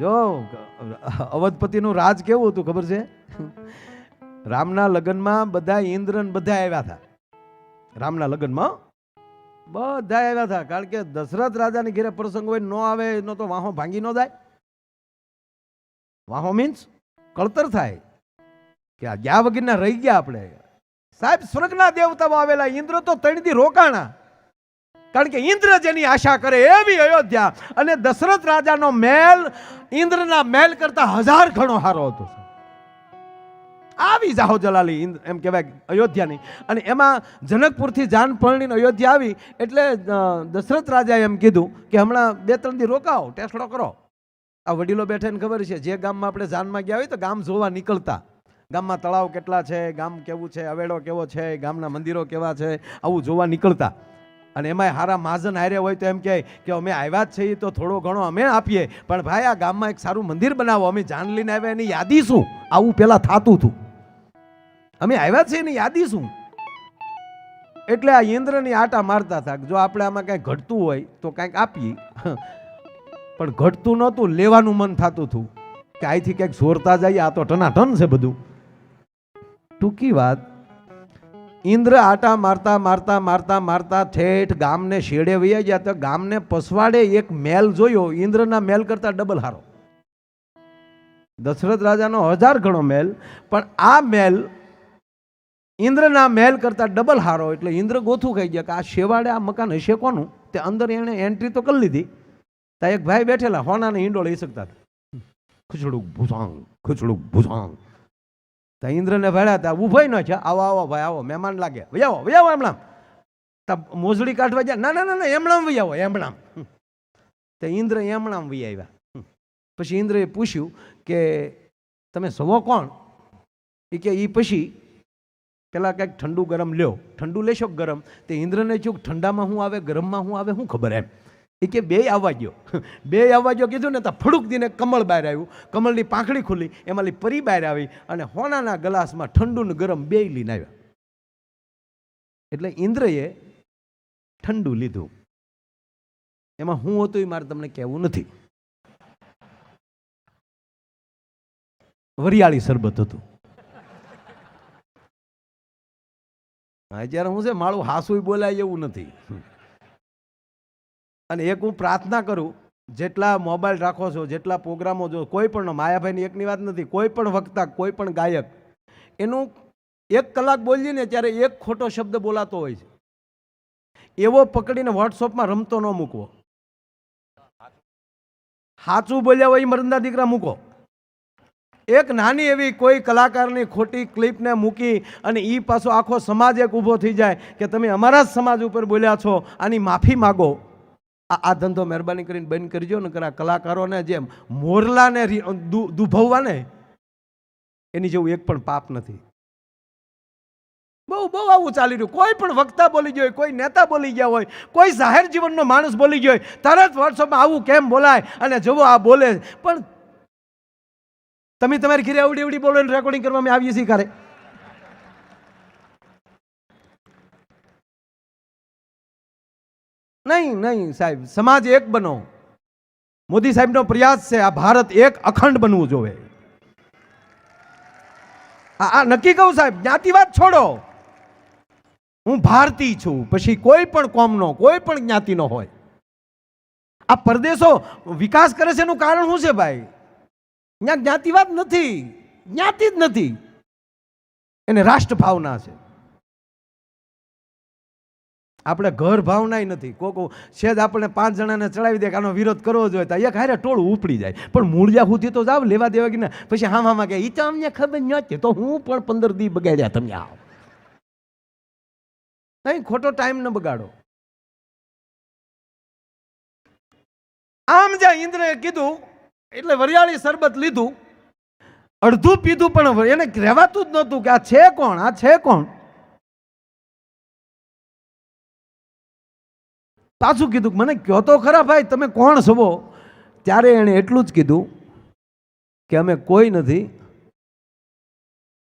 જો, અવધપતિનું રાજ કેવું હતું, ખબર છે? રામના લગ્નમાં બધા ઇન્દ્ર બધા આવ્યા હતા. રામના લગ્નમાં બધા આવ્યા હતા, કારણ કે દશરથ રાજાની ઘેરે પ્રસંગ હોય, ન આવે એનો તો વાહો ભાંગી ન જાય. વાહો મીન્સ કળતર થાય. કે આ ગયા વગરના રહી ગયા આપણે. સાહેબ, સ્વર્ગના દેવતાઓ આવેલા, ઇન્દ્ર તો તણથી રોકાણા. કારણ કે ઇન્દ્ર જેની આશા કરે એવી અયોધ્યા અને દશરથ રાજાનો મહેલ ઇન્દ્રના મહેલ કરતા હજાર ઘણો સારો હતો આવી જાહો જલાલી એમ કહેવાય અયોધ્યાની. અને એમાં જનકપુરથી જાન પરણીને અયોધ્યા આવી એટલે દશરથ રાજાએ એમ કીધું કે હમણાં બે, ત્રણ દી રોકાઓ ટેસ્ટડો કરો. આ વડીલો બેઠા ખબર છે, જે ગામમાં આપણે જાનમાં ગયા હોય તો ગામ જોવા નીકળતા. ગામમાં તળાવ કેટલા છે, ગામ કેવું છે, અવેડો કેવો છે, ગામના મંદિરો કેવા છે, આવું જોવા નીકળતા. અને એમાંય હારા મહાજન હારે હોય તો એમ કહે કે અમે આવ્યા જ છીએ તો થોડો ઘણો અમે આપીએ. પણ ભાઈ, આ ગામમાં એક સારું મંદિર બનાવો. અમે જાન લઈને આવ્યા એની યાદી શું? આવું પહેલાં થતું હતું. અમે આવ્યા છીએ એની યાદી શું? એટલે આ ઇન્દ્રની આટા મારતા હતા જો આપણે આમાં કાંઈ ઘટતું હોય તો કાંઈક આપીએ. પણ ઘટતું નહોતું, લેવાનું મન થતું હતું. કે અહીંથી ક્યાંક જોરતા જઈએ આ તો ટનાટન છે બધું. ટૂંકી વાત ઇન્દ્ર આટા મારતા મારતા મારતા મારતા ઠેઠ ગામને શેડે વૈયા ગયા તો ગામને પસવાડે એક મેલ જોયો. ઇન્દ્રના મેલ કરતા ડબલ હારો. દશરથ રાજાનો હજાર ગણો મેલ, પણ આ મેલ ઇન્દ્રના મેલ કરતા ડબલ હારો. એટલે ઇન્દ્ર ગોથું ખાઈ ગયા કે આ શેવાડે આ મકાન હશે કોનું? તે અંદર એણે એન્ટ્રી તો કરી લીધી. ત્યાં એક ભાઈ બેઠેલા હોનાને ઈંડો લઈ શકતા ખુચડુક ખુચડું ભૂસાંગ ખુચડું ભૂસાંગ. તા ઇન્દ્રને ભાડ્યા તા ઉભાઈ ન છે આવો આવો, ભાઈ, આવો, મહેમાન લાગે. વયાવો વયાવો એમણામ. તા મોજડી કાઢવા જાય ના ના ના ના, એમણામ વયાવો, એમણામ. તો ઇન્દ્ર એમણામ વી આવ્યા. પછી ઇન્દ્રએ પૂછ્યું કે તમે સવો કોણ? એ કે એ પછી પેલા કંઈક ઠંડુ ગરમ લ્યો. ઠંડુ લેશો ગરમ? તે ઇન્દ્રને થયું ઠંડામાં હું આવે, ગરમમાં હું આવે શું ખબર એમ. એ કે બે આવવા ગયો બે આવવા ગયો કીધું ને તો ફડુક દીને કમળ બહાર આવ્યું. કમળની પાંખડી ખુલી એમાંથી પરી બહાર આવી અને હોનાના ગ્લાસમાં ઠંડુ ને ગરમ બે લઈને આવ્યા. એટલે ઇન્દ્રએ ઠંડુ લીધું. એમાં હું હતું એ મારે તમને કહેવું નથી. વરિયાળી શરબત હતું. જ્યારે હું છે મારું હાસુય બોલાય એવું નથી. અને એક હું પ્રાર્થના કરું, જેટલા મોબાઈલ રાખો છો, જેટલા પ્રોગ્રામો જો, કોઈ પણ માયાભાઈની એકની વાત નથી, કોઈ પણ વક્તા, કોઈ પણ ગાયક, એનું એક કલાક બોલીએ ને ત્યારે એક ખોટો શબ્દ બોલાતો હોય છે. એવો પકડીને વોટ્સઅપમાં રમતો ન મૂકવો. સાચું બોલ્યા હોય મરંદા દીકરા મૂકો. એક નાની એવી કોઈ કલાકારની ખોટી ક્લિપને મૂકી અને એ પાછો આખો સમાજ એક ઊભો થઈ જાય કે તમે અમારા જ સમાજ ઉપર બોલ્યા છો, આની માફી માગો. આ આ ધંધો મહેરબાની કરીને બંધ કરજો ને કરા કલાકારોને જેમ મોરલાને દુભવવાને, એની જેવું એક પણ પાપ નથી. બહુ બહુ આવું ચાલી રહ્યું. કોઈ પણ વક્તા બોલી ગયો કોઈ નેતા બોલી ગયા હોય, કોઈ જાહેર જીવનનો માણસ બોલી ગયો હોય, તરત વોટ્સઅપમાં આવું કેમ બોલાય અને જુઓ આ બોલે. પણ તમે તમારી ઘરે આવડી આવડી બોલો રેકોર્ડિંગ કરવામાં આવીએ છીએ કરે નહીં નહીં, સાહેબ, સમાજ એક બનો. મોદી સાહેબનો પ્રયાસ છે, આ ભારત એક અખંડ બનવું જોવે. આ નક્કી કહું સાહેબ જ્ઞાતિવાદ છોડો. હું ભારતીય છું, પછી કોઈ પણ કોમનો, કોઈ પણ જ્ઞાતિનો હોય. આ પરદેશો વિકાસ કરે છે એનું કારણ શું છે ભાઈ? ત્યાં જ્ઞાતિવાદ નથી, જ્ઞાતિ જ નથી. એને રાષ્ટ્ર ભાવના છે. આપણે ઘર ભાવના નથી. કોકો જ આપણે પાંચ જણાને ચડાવી દે કે આનો વિરોધ કરવો જોઈએ તો એક હારે ટોળું ઉપડી જાય. પણ મૂળિયા સુધી તો જાવ, લેવા દેવા કે ના. પછી હા હામાં કે એ તો અમને ખબર નથી તો હું પણ પંદર દી બગાડ્યા તમે આવો. નહીં ખોટો ટાઈમ ન બગાડો. આમ જ્યાં ઇન્દ્રએ કીધું, એટલે વરિયાળી શરબત લીધું, અડધું પીધું પણ એને રહેવાતું જ નહોતું કે આ છે કોણ, આ છે કોણ? પાછું કીધું મને કહો તો ખરા ભાઈ, તમે કોણ છો ત્યારે એણે એટલું જ કીધું કે અમે કોઈ નથી,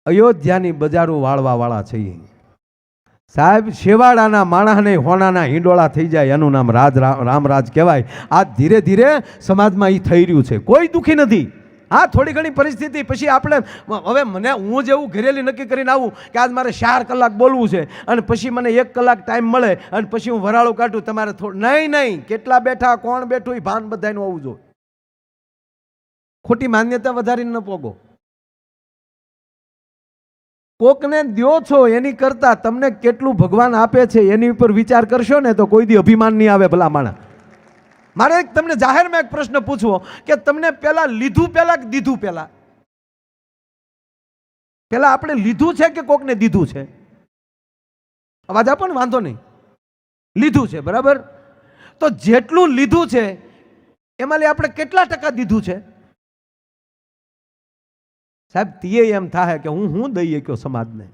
અયોધ્યાની બજારો વાળવાવાળા છીએ. સાહેબ શેવાડાના માણાને હોનાના હિંડોળા થઈ જાય, એનું નામ રાજ રામરાજ કહેવાય. આ ધીરે ધીરે સમાજમાં એ થઈ રહ્યું છે. કોઈ દુઃખી નથી. હા, થોડી ઘણી પરિસ્થિતિ. પછી આપણે, હવે મને, હું જેવું ઘરેલી નક્કી કરીને આવું કે આજ મારે ચાર કલાક બોલવું છે અને પછી મને એક કલાક ટાઈમ મળે અને પછી હું વરાળું કાઢું, તમારે થોડું, નહીં નહીં, કેટલા બેઠા, કોણ બેઠું એ ભાન બધાનું આવું જોઈએ. ખોટી માન્યતા વધારીને ન પોગો. કોકને દ્યો છો એની કરતા, તમને કેટલું ભગવાન આપે છે એની ઉપર વિચાર કરશો ને તો કોઈ દી અભિમાન નહીં આવે ભલા માણા મારે તમને જાહેરમાં એક પ્રશ્ન પૂછવો કે તમને પહેલાં લીધું પહેલાં કે દીધું પહેલાં પહેલાં આપણે લીધું છે કે કોકને દીધું છે? અવાજ આપો ને, વાંધો નહીં. લીધું છે, બરાબર? તો જેટલું લીધું છે, એમાં આપણે કેટલા ટકા દીધું છે? સાહેબ, તીએ એમ થાય કે હું હું દઈએ કયો સમાજને?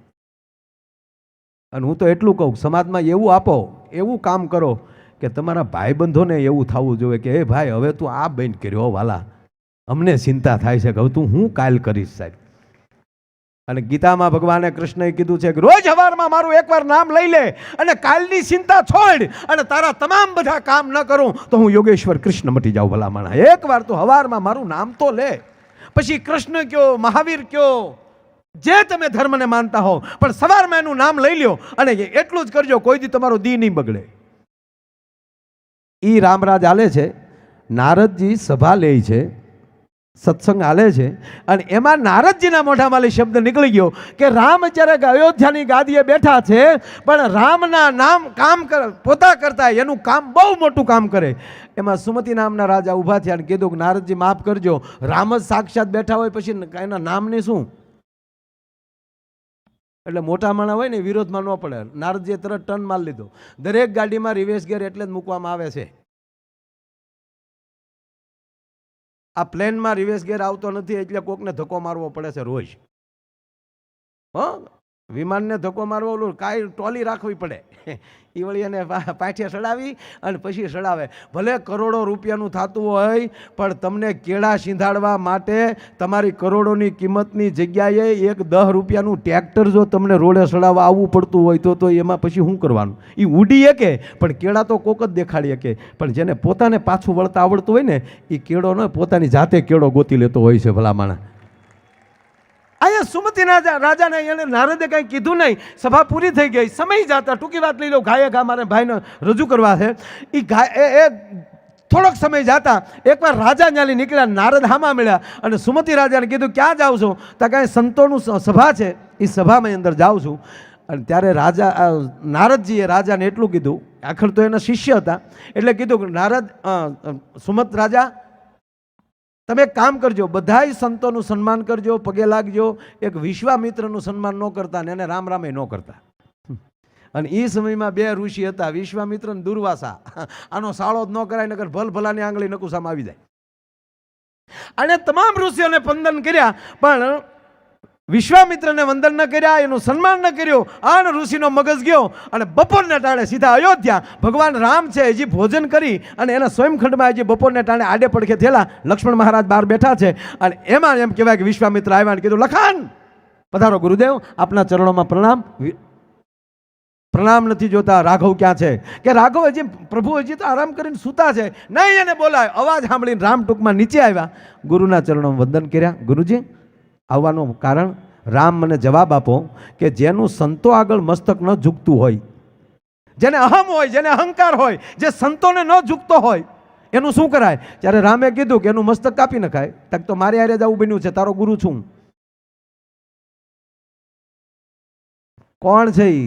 અને હું તો એટલું કહું, સમાજમાં એવું આપો, એવું કામ કરો કે તમારા ભાઈબંધોને એવું થવું જોઈએ કે, એ ભાઈ, હવે તું આ બેન કર્યો વાલા. અમને ચિંતા થાય છે કે હવે તું હું કાલ કરીશ, સાહેબ? અને ગીતામાં ભગવાને કૃષ્ણએ કીધું છે કે, રોજ હવારમાં મારું એકવાર નામ લઈ લે અને કાલની ચિંતા છોડ અને તારા તમામ બધા કામ ન કરું તો હું યોગેશ્વર કૃષ્ણ મટી જાઉં, ભલા માણા એકવાર તો હવારમાં મારું નામ તો લે. પછી કૃષ્ણ કયો, મહાવીર કયો, જે તમે ધર્મને માનતા હો, પણ સવારમાં એનું નામ લઈ લ્યો અને એટલું જ કરજો, કોઈ દી તમારો દી નહીં બગડે. ઈ રામરાજ આલે છે, નારદજી સભા લે છે, સત્સંગ હાલે છે, અને એમાં નારદજીના મોઢામાં લી શબ્દ નીકળી ગયો કે રામ જ્યારે અયોધ્યાની ગાદીએ બેઠા છે, પણ રામના નામ કામ પોતા કરતા એનું કામ બહુ મોટું કામ કરે. એમાં સુમતિ નામના રાજા ઊભા થયા અને કીધું કે નારદજી માફ કરજો, રામ જ સાક્ષાત બેઠા હોય, પછી એના નામને શું? એટલે મોટા માણા હોય ને વિરોધમાં ન પડે. નારદજીએ તરત ટર્ન માર લીધો. દરેક ગાડીમાં રિવેશ ગેર એટલે જ મૂકવામાં આવે છે. આ પ્લેનમાં રિવેશ ગેર આવતો નથી એટલે કોકને ધક્કો મારવો પડે છે રોજ. હો? વિમાનને ધક્કો મારવો ઓલું કાંઈ ટોલી રાખવી પડે. એ વળી એને પા- પાઠે સડાવી અને પછી સડાવે. ભલે કરોડો રૂપિયાનું થતું હોય, પણ તમને કેળા સિંધાડવા માટે તમારી કરોડોની કિંમતની જગ્યાએ એક દહ રૂપિયાનું ટ્રેક્ટર જો તમને રોડે સડાવવા આવવું પડતું હોય તો તો એમાં પછી શું કરવાનું? એ ઉડી શકે પણ કેળા તો કોક જ દેખાડી શકે પણ જેને પોતાને પાછું વળતા આવડતું હોય ને એ કેળો ન પોતાની જાતે કેળો ગોતી લેતો હોય છે ભલા માણસ અહીંયા સુમતિ રાજા રાજાને એને નારદે કંઈ કીધું નહીં. સભા પૂરી થઈ ગઈ. સમય જતા ટૂંકી વાત લઈ લો, ગાયે ઘા મારે ભાઈને રજૂ કરવા છે. એ ગાય એ થોડોક સમય જાતા એકવાર રાજા ન્યાલી નીકળ્યા, નારદ હામા મળ્યા અને સુમતિ રાજાને કીધું, ક્યાં જાઉં છું? તો કાંઈ સંતોનું સભા છે. એ સભામાં અંદર જાઉં છું. અને ત્યારે રાજા નારદજીએ રાજાને એટલું કીધું, આખર તો એના શિષ્ય હતા, એટલે કીધું કે, નારદ સુમત રાજા તમે કામ કરજો, બધાય સંતોનું સન્માન કરજો, પગે લાગજો, એક વિશ્વામિત્રનું સન્માન ન કરતા ને એને રામ રામે ન કરતા. અને એ સમયમાં બે ઋષિ હતા, વિશ્વામિત્ર અને દુર્વાસા. આનો સાળો જ ન કરાય નગર ભલ ભલાની આંગળી નકુસામાં આવી જાય. અને તમામ ઋષિઓને પંદન કર્યા, પણ વિશ્વામિત્રને વંદન ન કર્યા, એનું સન્માન ન કર્યું આણ ઋષિનો મગજ ગયો અને બપોરને ટાણે સીધા અયોધ્યા. ભગવાન રામ છે, હજી ભોજન કરી અને એના સ્વયંખંડમાં હજી બપોરને ટાણે આડે પડખે થયેલા લક્ષ્મણ મહારાજ બહાર બેઠા છે. અને એમાં એમ કહેવાય કે વિશ્વામિત્ર આવ્યા અને કીધું લખાણ પધારો ગુરુદેવ, આપના ચરણોમાં પ્રણામ. પ્રણામ નથી જોતા રાઘવ ક્યાં છે? કે રાઘવ હજી પ્રભુ હજી તો આરામ કરીને સૂતા છે. નહીં એને બોલાય. અવાજ સાંભળીને રામ ટૂંકમાં નીચે આવ્યા. ગુરુના ચરણોમાં વંદન કર્યા. ગુરુજી આવવાનું કારણ રામ મને જવાબ આપો કે જેનું સંતો આગળ મસ્તક ન ઝૂકતું હોય, જેને અહમ હોય, જેને અહંકાર હોય, જે સંતોને ન ઝૂકતો હોય, એનું શું કરાય? ત્યારે રામે કીધું કે એનું મસ્તક કાપી નખાય. તક તો મારે આરે જવું બન્યું છે, તારો ગુરુ છું કોણ છે એ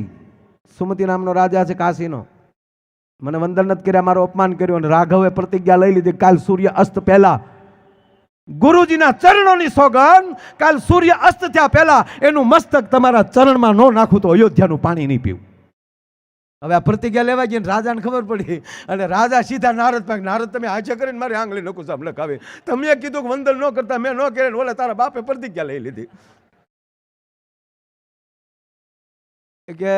સુમતિ નામનો રાજા છે કાશીનો. મને વંદન નથી કર્યા, મારો અપમાન કર્યું અને રાઘવે પ્રતિજ્ઞા લઈ લીધી કાલ સૂર્ય અસ્ત પહેલા ગુરુજીના ચરણોની સોગન કાલ સૂર્ય અસ્ત થયા પહેલા એનું મસ્તક તમારા ચરણમાં ન નાખું તો અયોધ્યાનું પાણી નહીં પીવું. હવે આ પ્રતિજ્ઞા લેવા ગઈ રાજાને ખબર પડી. અને રાજા સીધા નારદ પાસે, નારદ, તમે હાજર કરીને મારી આંગળી નકુ સાહેબ લખાવે. તમે કીધું કે વંદન ન કરતા, મેં ન કરે ઓલે તારા બાપે પ્રતિજ્ઞા લઈ લીધી. કે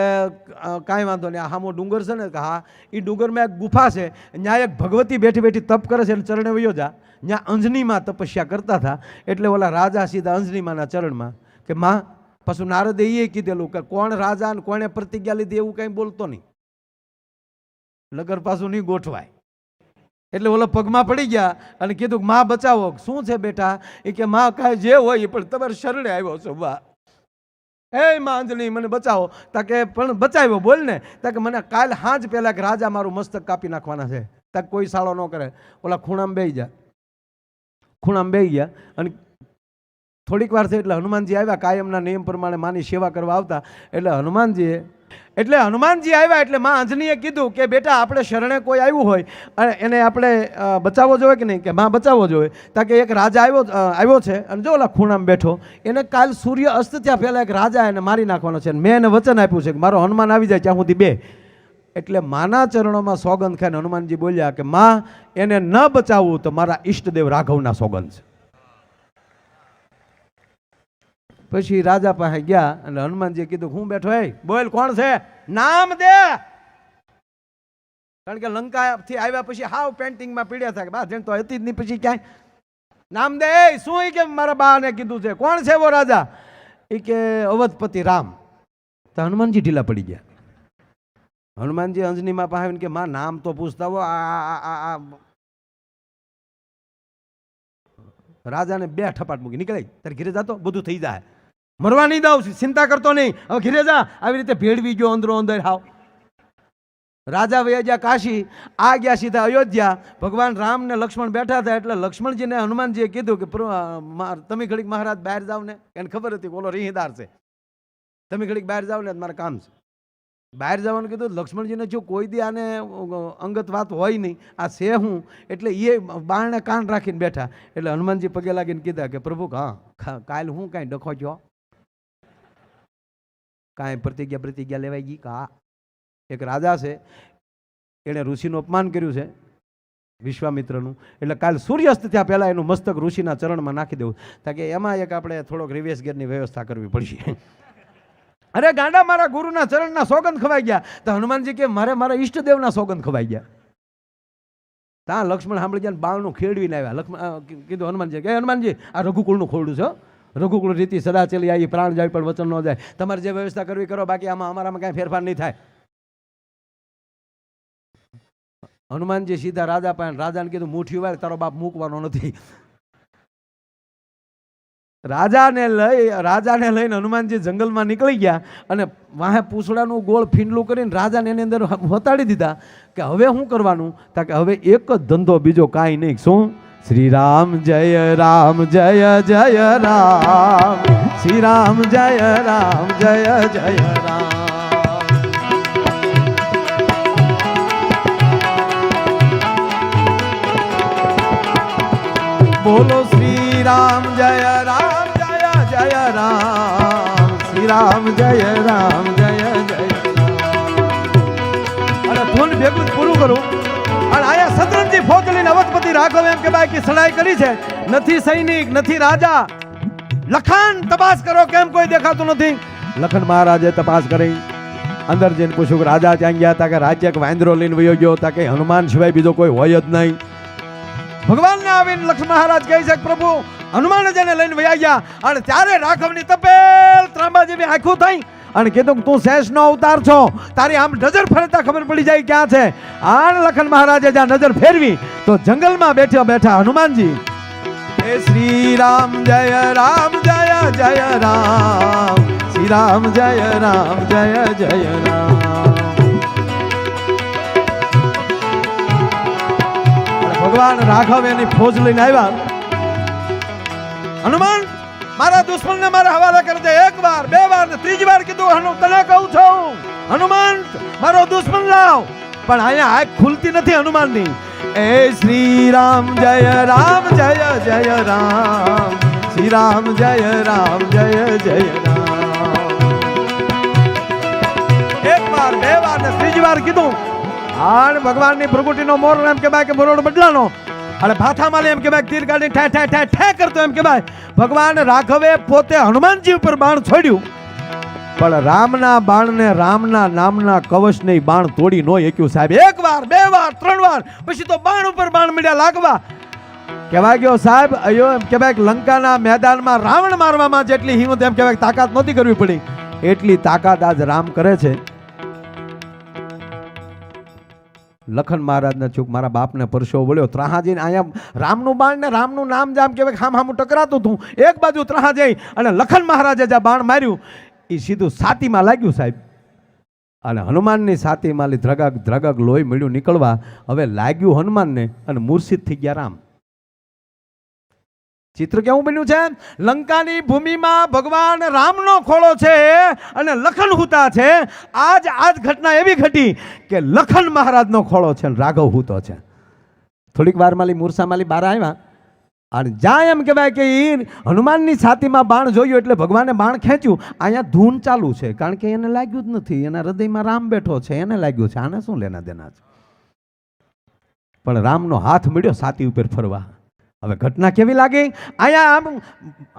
કાંઈ વાંધો નહીં, આ હામો ડુંગર છે ને, કે હા એ ડુંગરમાં એક ગુફા છે ત્યાં એક ભગવતી બેઠી બેઠી તપ કરે છે અને ચરણે વયો જા. ત્યાં અંજનીમાં તપસ્યા કરતા હતા, એટલે ઓલા રાજા સીધા અંજનીમાના ચરણમાં કે, માં, પાછું નારદે એ કીધેલું કે, કોણ રાજા ને કોણે પ્રતિજ્ઞા લીધી એવું કાંઈ બોલતો નહીં. નગર પાછું નહીં ગોઠવાય. એટલે ઓલા પગમાં પડી ગયા અને કીધું કે, માં, બચાવો. શું છે બેટા? એ કે, માં, કાંઈ જે હોય એ પણ તમારે શરણે આવ્યો છો, બા. એ માં મને બચાવો. તાકે પણ બચાવ્યો, બોલ ને. તાકે મને કાલ હાંજ પહેલાં કે રાજા મારું મસ્તક કાપી નાખવાના છે. તાકે કોઈ સાળો ન કરે. ઓલા ખૂણામાં બેહી જા. ખૂણામાં બેહી ગયા અને થોડીક વાર થઈ એટલે હનુમાનજી આવ્યા. કાયમના નિયમ પ્રમાણે માની સેવા કરવા આવતા. એટલે હનુમાનજીએ એટલે હનુમાનજી આવ્યા એટલે માં અંજનીએ કીધું કે બેટા, આપણે શરણે કોઈ આવ્યું હોય, અને એને આપણે બચાવવો જોઈએ કે નહીં? કે માં બચાવવો જોઈએ. તાકે એક રાજા આવ્યો આવ્યો છે, અને જો ઓલા ખૂણામાં બેઠો, એને કાલ સૂર્ય અસ્ત થયા પહેલાં એક રાજા એને મારી નાખવાનો છે મેં એને વચન આપ્યું છે કે મારો હનુમાન આવી જાય, ત્યાં સુધી બે. એટલે માના ચરણોમાં સોગંદ ખાઈને હનુમાનજી બોલ્યા કે, માં, એને ન બચાવવું તો મારા ઈષ્ટદેવ રાઘવના સોગંદ છે. પછી રાજા પાસે ગયા અને હનુમાનજીએ કીધું, હું બેઠો હે? બોલ, કોણ છે? નામ દે. કારણ કે લંકાથી આવ્યા પછી હાવ પેન્ટિંગમાં પીડ્યા થાય બા જેમ તો હતી જ નહીં પછી ક્યાંય. નામ દે શું કે મારા બાને કીધું છે? કોણ છે વો રાજા? એ કે, અવધપતિ રામ. તો હનુમાનજી ઢીલા પડી ગયા. હનુમાનજી અંજનીમાં પાસે કે, માં, નામ તો પૂછતા હો, આ રાજાને બે ઠપાટ મૂકી, નીકળે, તારે ઘીરે જાતો બધું થઈ જાય. મરવા નહીં દઉં ચિંતા કરતો નહીં. હવે ઘેરે જા આવી રીતે ભેળવી ગયો અંદરો અંદર, હાવ. રાજા વયા ગયા કાશી, આ ગયા સીધા અયોધ્યા. ભગવાન રામ ને લક્ષ્મણ બેઠા હતા એટલે લક્ષ્મણજીને હનુમાનજીએ કીધું કે તમે ઘડીક મહારાજ બહાર જાવ ને. એને ખબર હતી બોલો રીહીદાર છે. તમે ઘડીક બહાર જાવ ને, મારે કામ છે. બહાર જવાનું કીધું, લક્ષ્મણજીને જો કોઈ દી આને અંગત વાત હોય નહીં. આ છે હું. એટલે એ બારણે કાન રાખીને બેઠા. એટલે હનુમાનજી પગે લાગીને કીધા કે, પ્રભુ, હા કાલ હું કાંઈ ડખો છો કાંઈ પ્રતિજ્ઞા પ્રતિજ્ઞા લેવાઈ ગઈ કા એક રાજા છે, એણે ઋષિનું અપમાન કર્યું છે, વિશ્વામિત્રનું. એટલે કાલ સૂર્યાસ્ત થયા પહેલાં એનું મસ્તક ઋષિના ચરણમાં નાખી દેવું. તાકે એમાં એક આપણે થોડોક રિવેશ ગેરની વ્યવસ્થા કરવી પડશે. અરે ગાંડા મારા ગુરુના ચરણના સોગંદ ખવાઈ ગયા. તો હનુમાનજી કે મારે મારા ઈષ્ટદેવના સોગંદ ખવાઈ ગયા. ત્યાં લક્ષ્મણ સાંભળી ગયા ને બાણું ખેડવીને આવ્યા. લક્ષ્મણ કીધું હનુમાનજી કે હનુમાનજી, આ રઘુકુળનું ખોરડું છે. રઘુકુળ રીતિ સદા ચલી આવી પ્રાણ જાય પણ વચન ન જાય. તમારે જે વ્યવસ્થા કરવી કરો, બાકી આમાં અમારામાં કાંઈ ફેરફાર નહીં થાય. હનુમાનજી સીધા રાજા પાસે રાજાને કીધું મુઠ્યું વાર તારો બાપ મૂકવાનો નથી. રાજાને લઈ, રાજાને લઈને હનુમાનજી જંગલમાં નીકળી ગયા અને વાહે પૂછડાનું ગોળ ફીંડલું કરીને રાજાને એની અંદર વતાડી દીધા કે હવે શું કરવાનું? તા કે હવે એક જ ધંધો બીજો કાંઈ નહીં. શું? શ્રી રામ જય રામ, જય જય રામ. શ્રી રામ જય રામ, જય જય રામ. બોલો શ્રી રામ જય રામ, જય જય રામ. શ્રી રામ જય રામ, જય જય અને ધૂન ભેગું પૂરું કરું. ફોજ રાઘવ એમ કે ભાઈ કે સડાઈ કરી છે નથી સૈનિક નથી રાજા લખન તપાસ કરો કેમ કોઈ દેખાતું નથી લખન મહારાજે તપાસ કરી અંદર જઈને પૂછ્યું કે રાજા ત્યાં ગયા હતા કે રાજ્ય વાંદરો લઈને વયો ગયો હતા કે હનુમાન સિવાય બીજો કોઈ હોય જ નહીં। ભગવાનને આવીને લક્ષ્મણ મહારાજ કહે છે પ્રભુ હનુમાન જેને લઈને વયા ગયા અને ત્યારે રાઘવની તપેલ ત્રાંબા જેવી આંખું થઈ અને કીધું તું શેષનો અવતાર છો. તારી આમ નજર ફરતા ખબર પડી જાય ક્યાં છે? આણ લખન મહારાજે જ્યાં નજર ફેરવી, તો જંગલમાં બેઠા બેઠા હનુમાનજી શ્રી રામ જય રામ, જય જય રામ. શ્રી રામ જય રામ, જય જય રામ. ભગવાન રાઘવ એની ફોજ લઈને આવ્યા. હનુમાન મારા દુશ્મનને મારા હવાલે કરી દે. એક વાર, બે વાર ને ત્રીજી વાર કીધું, હનુ, તને કહું છું હનુમાન મારો દુશ્મન લાવ. પણ અહીંયા આંખ ખુલતી નથી હનુમાનની. એ શ્રી રામ જય રામ, જય જય રામ. શ્રી રામ જય રામ, જય જય રામ. એક વાર, બે વાર ને ત્રીજી વાર કીધું. આણ ભગવાનની પ્રગુટીનો મોર એમ કે ભાઈ કે મોરોડ બદલાનો અને ભાથામાં એમ કહેવાય તીર ગાડી ઠે ઠે ઠે ઠે કરતો એમ કહેવાય. ભગવાન રાઘવે પોતે હનુમાનજી ઉપર બાણ છોડ્યું. પણ રામના બાણને રામના નામના કવચને બાણ તોડી નો એક્યું સાહેબ, એક વાર, બે વાર, ત્રણ વાર, પછી તો બાણ ઉપર બાણ મળ્યા લાગવા. કહેવાય ગયો, સાહેબ, અયો એમ કહેવાય લંકાના મેદાનમાં રાવણ મારવામાં જેટલી હિંમત, એમ કહેવાય તાકાત નહોતી કરવી પડી. એટલી તાકાત આજ રામ કરે છે. લખન મહારાજના ચૂક મારા બાપને પરસો વળ્યો. ત્રાહાજીને અહીંયા રામનું બાણ ને રામનું નામ જામ કે હામ હામું ટકરાતું હતું. એક બાજુ ત્રાહા જઈ અને લખન મહારાજે જે બાણ માર્યું એ સીધું સાતીમાં લાગ્યું સાહેબ. અને હનુમાનની છાતીમાં લી ધ્રગક ધ્રગક લોહી મળ્યું નીકળવા. હવે લાગ્યું હનુમાનને અને મૂર્છિત થઈ ગયા રામ. ચિત્ર કેવું બન્યું છે? લંકાની ભૂમિમાં ભગવાન રામનો ખોળો છે અને લખન હુતા છે. આજ આજ ઘટના એવી ઘટી કે લખન મહારાજનો ખોળો છે અને રાઘવ હુતો છે. થોડીક વાર માલી માલી બહાર આવ્યા. અને જ્યાં એમ કહેવાય કે એ હનુમાનની છાતીમાં બાણ જોયું એટલે ભગવાને બાણ ખેંચ્યું. અહીંયા ધૂન ચાલુ છે, કારણ કે એને લાગ્યું જ નથી. એના હૃદયમાં રામ બેઠો છે, એને લાગ્યું છે. આને શું લેના દેના છે? પણ રામનો હાથ મળ્યો છાતી ઉપર ફરવા. હવે ઘટના કેવી લાગી? અહીંયા આમ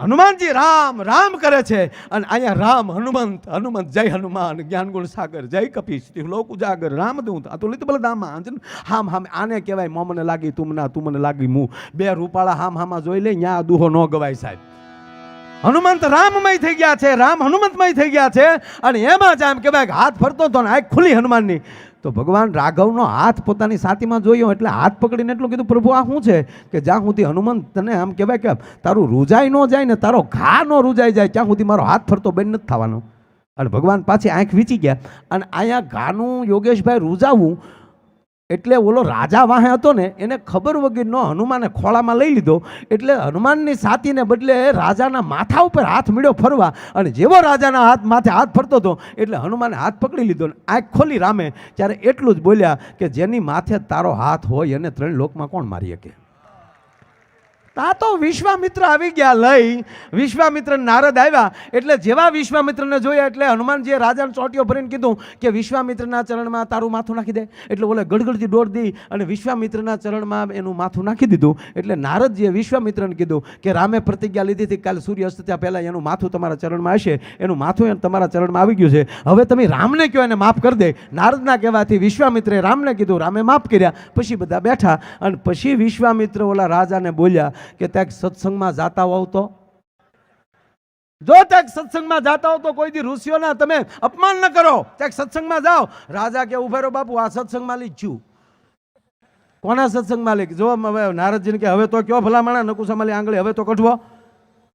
હનુમાનજી રામ રામ કરે છે અને અહીંયા રામ, હનુમંત હનુમંત, જય હનુમાન, જ્ઞાનગુણ સાગર, જય કપીશ લોક ઉજાગર રામદૂત, આ તો લીધ બલ દામા હામ હામ, આને કહેવાય, મો મને લાગી તું ના તું, મને લાગી હું બે રૂપાળા હામ, હામાં જોઈ લે, ન્યા દુહો ન ગવાય સાહેબ. હનુમંત રામમય થઈ ગયા છે, રામ હનુમંતમય થઈ ગયા છે, અને એમાં જ આમ કહેવાય હાથ ફરતો હતો ને આંખ ખુલી હનુમાનની. તો ભગવાન રાઘવનો હાથ પોતાની સાતીમાં જોયો એટલે હાથ પકડીને એટલું કીધું, પ્રભુ, આ શું છે? કે જ્યાં સુધી હનુમંત તને આમ કહેવાય કે તારું રૂજાઈ ન જાય ને તારો ઘા ન રૂજાઈ જાય, ત્યાં સુધી મારો હાથ ફરતો બેન નથી થવાનો. અને ભગવાન પાછી આંખ વીચી ગયા. અને અહીંયા ઘાનું યોગેશભાઈ રૂજાવવું એટલે ઓલો રાજા વાહે હતો ને, એને ખબર વગરનો હનુમાને ખોળામાં લઈ લીધો. એટલે હનુમાનની સાતીને બદલે રાજાના માથા ઉપર હાથ મળ્યો ફરવા. અને જેવો રાજાના હાથ માથે હાથ ફરતો હતો, એટલે હનુમાને હાથ પકડી લીધો ને આંખ ખોલી રામે ત્યારે એટલું જ બોલ્યા કે જેની માથે તારો હાથ હોય એને ત્રણ લોકમાં કોણ મારી શકે? આ તો વિશ્વામિત્ર આવી ગયા લઈ. વિશ્વામિત્ર નારદ આવ્યા. એટલે જેવા વિશ્વામિત્રને જોયા એટલે હનુમાનજીએ રાજાને ચોટીઓ ભરીને કીધું કે વિશ્વામિત્રના ચરણમાં તારું માથું નાખી દે. એટલે ઓલે ગડગડથી દોડ દી અને વિશ્વામિત્રના ચરણમાં એનું માથું નાખી દીધું. એટલે નારદજીએ વિશ્વામિત્રને કીધું કે રામે પ્રતિજ્ઞા લીધી હતી કાલે સૂર્ય અસ્ત ત્યાં પહેલાં એનું માથું તમારા ચરણમાં હશે. એનું માથું તમારા ચરણમાં આવી ગયું છે. હવે તમે રામને કહો એને માફ કરી દે. નારદના કહેવાથી વિશ્વામિત્રે રામને કીધું. રામે માફ કર્યા. પછી બધા બેઠા અને પછી વિશ્વામિત્ર ઓલા રાજાને બોલ્યા કે ત્યાં સત્સંગમાં જાતા હોવ તો? જો ત્યાં સત્સંગમાં જાતા હો તો કોઈ દી ઋષિઓના તમે અપમાન ન કરો. ત્યાં સત્સંગમાં જાઓ. રાજા કે ઉભેરો બાપુ, આ સત્સંગમાં લીધ કોના સત્સંગ માલિક જો હવે નારદજીને કે હવે તો કયો ભલામણા? નકુસા માલી આંગળી હવે તો કઢવો.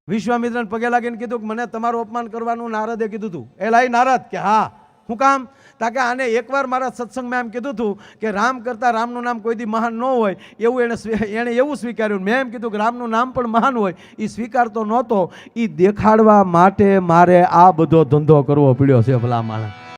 વિશ્વામિત્રને પગે લાગીને કીધું કે મને તમારું અપમાન કરવાનું નારદે કીધું હતું એ લાઈ નારદ કે હા. શું કામ? તાકે આને એકવાર મારા સત્સંગમાં એમ કીધું હતું કે રામ કરતાં રામનું નામ કોઈ દી મહાન ન હોય, એવું એણે એણે એવું સ્વીકાર્યું. મેં એમ કીધું કે રામનું નામ પણ મહાન હોય એ સ્વીકારતો નહોતો. એ દેખાડવા માટે મારે આ બધો ધંધો કરવો પડ્યો છે ભલા માણસ